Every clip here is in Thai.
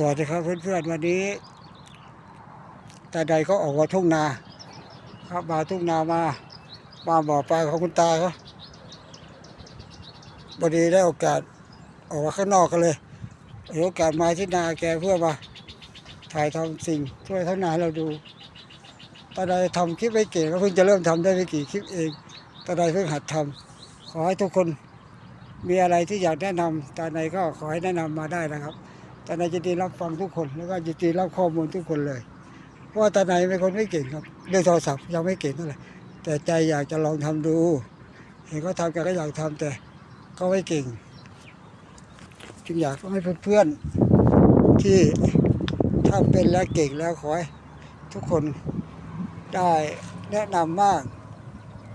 สวัสดีครับเพื่อนๆวันนี้ตาใดก็ออกมาทุ่งนาครับมาทุ่งนามามาบ่อปลาของคุณตาเขาพอดีได้โอกาสออกมาข้างนอกกันเลยโอกาสมาที่นาแกเพื่อมาถ่ายทำสิ่งช่วยทั้งนาเราดูตาใดทำคลิปไม่เก่งก็เพิ่งจะเริ่มทำได้ไม่กี่คลิปเองตาใดเพิ่งหัดทำขอให้ทุกคนมีอะไรที่อยากแนะนำตาใดก็ขอให้แนะนำมาได้นะครับ ตาในยินดีรับฟังทุกคนแล้วก็ยินดีรับข้อมูลทุกคนเลย เพราะว่าตาในเป็นคนไม่เก่งครับเรื่องโทรศัพท์ยังไม่เก่งเท่าไหร่แต่ใจอยากจะลองทำดู เห็นเขาทำแกก็อยากทำแต่ก็ไม่เก่ง จึงอยากให้เพื่อนๆที่ทำเป็นและเก่งแล้วขอให้ทุกคนได้แนะนำมาก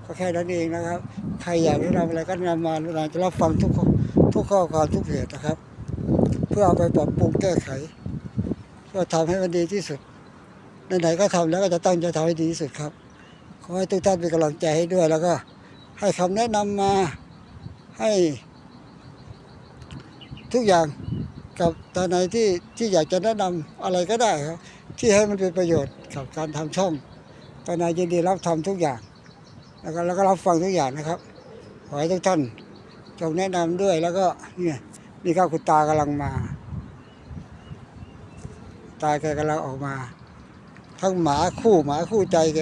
ก็แค่นั้นเองนะครับ ใครอยากแนะนำอะไรก็แนะนำมาเราจะรับฟังทุกทุกข้อความทุกเหตุนะครับ เพื่อเอาไปปรับปรุงแก้ไข เพื่อทำให้มันดีที่สุดไหนๆก็ทำแล้วก็จะตั้งใจทำให้ดีที่สุดครับขอให้ทุกท่านเป็นกำลังใจให้ด้วยแล้วก็ ให้คำแนะนำมาให้ ทุกอย่างกับตอนไหนที่ที่อยากจะแนะนำอะไรก็ได้ครับ ที่ให้มันเป็นประโยชน์กับการทำช่องตอนไหนยินดีรับทำทุกอย่าง แล้วก็แล้วก็รับฟังทุกอย่างนะครับขอให้ทุกท่านจงแนะนำด้วยแล้วก็เนี่ย นี่ครับคุณตากำลังมา ตาแกกำลังออกมา ทั้งหมาคู่หมาคู่ใจแก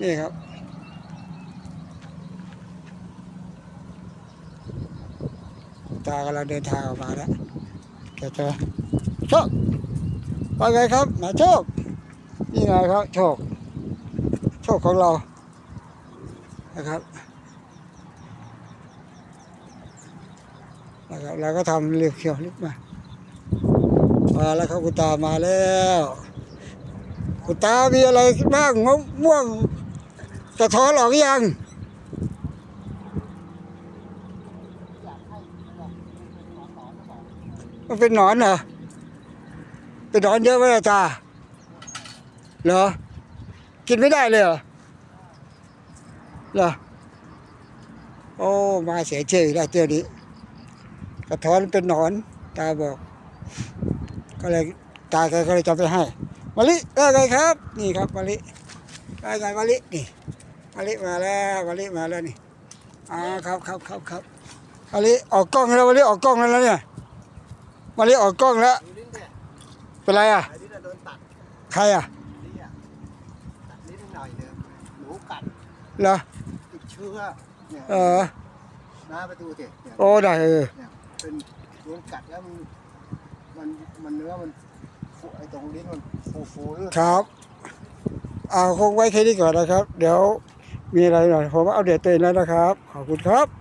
นี่ครับ ตากำลังเดินทางออกมาแล้วแกจะโชคว่าไงครับหมาโชคนี่ไงครับ โชค โชคของเรา นะครับนะครับเราก็ทำเรียวเขียวลิบมามาแล้วครับคุณตามาแล้วคุณตามีอะไรบ้างมะม่วงจะท้อนหรอกยังมันเป็นหนอนเหรอเป็นหนอนเยอะไหมล่ะตาเหรอกินไม่ได้เลยเหรอ เหรอโอ้มาเสียเจอแล้วเจอนี้กระท้อนเป็นหนอน ตาบอก ก็เลยตาแกก็เลยจะไปให้มาลิได้ไงครับ นี่ครับมาลิได้ไงมาลินี่มาลิมาแล้วมาลิมาแล้วนี่อ่าครับครับครับครับมาลิออกกล้องแล้วมาลิออกกล้องแล้วนะเนี่ยมาลิออกกล้องแล้วดูลิ้นเนี่ยเป็นไรอะไอ้นี่น่ะโดนตัดใครอะลิ้นอะตัดลิ้นหน่อยเดียวหนูกัดเหรอติ ดเชื้อเนี่ยเออหน้าประตูสิเนี่ยโอ้ได้เออเนี่ยเป็นโดนกัดแล้วมันมันมันเนื้อมันฟูไอ้ตรงลิ้นมันฟูฟูๆด้วยครับเอาคงไว้แค่นี้ก่อนนะครับ เดี๋ยวมีอะไรหน่อยผมอัปเดตตัวเองแล้วนะครับ ขอบคุณครับ